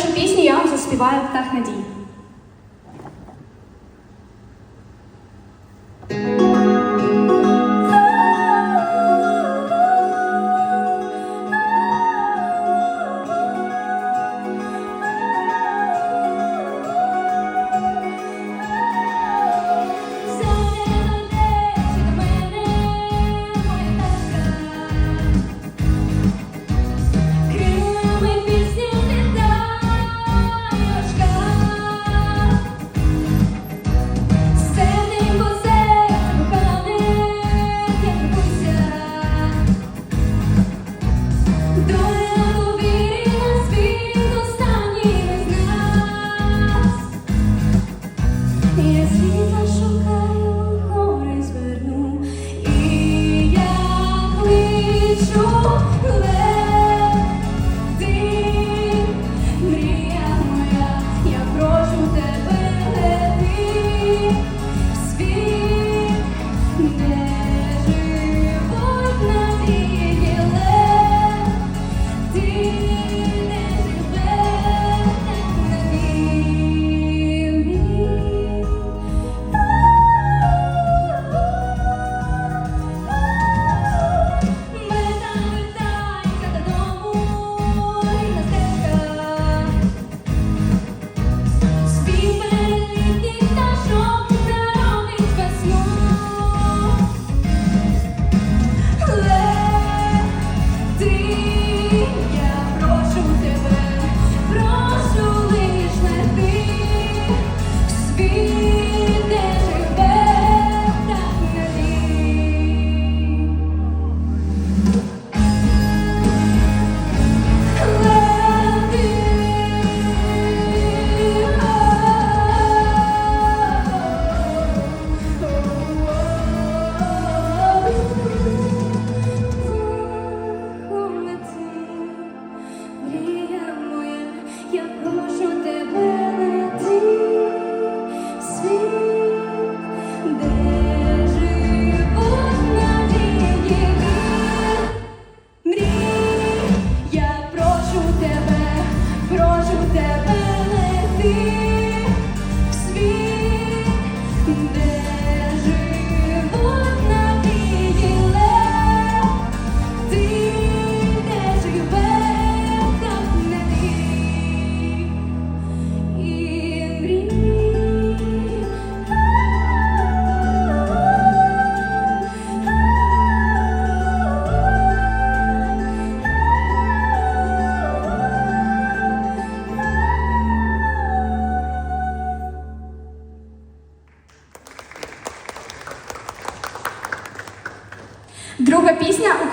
першу пісню я вам заспіваю птах надії.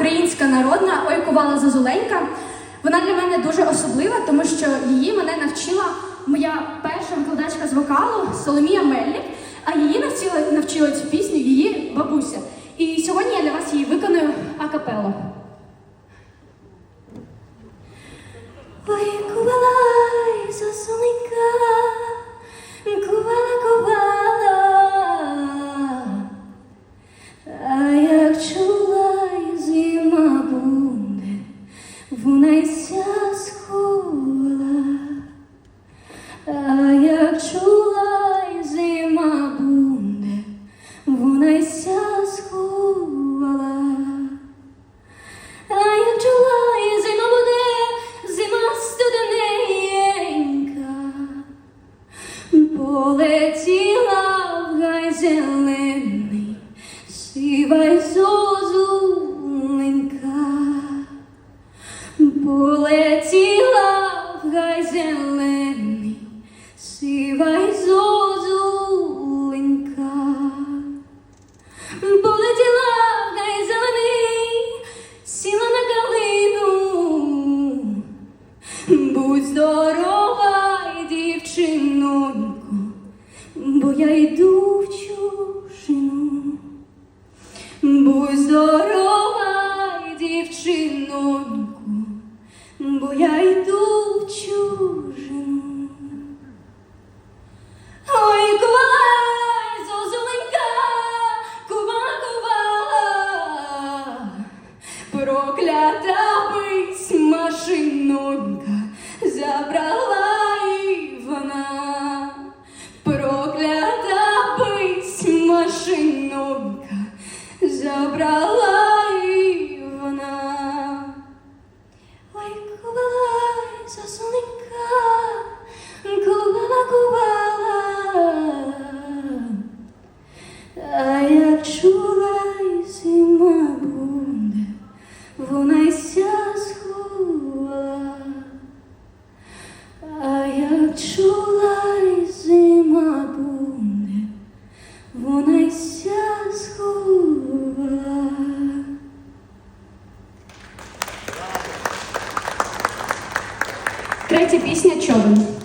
українська народна ойкувала Зозуленька. Вона для мене дуже особлива, тому що її мене навчила моя перша викладачка з вокалу Соломія Мельник, а її навчила, навчила цю пісню її бабуся. І сьогодні я для вас її виконую акапелло. Здоровай дівчинонько, бо я йду в чужину. Ой, кувай, зозуленька, кува, кува, проклята. Третя пісня човен.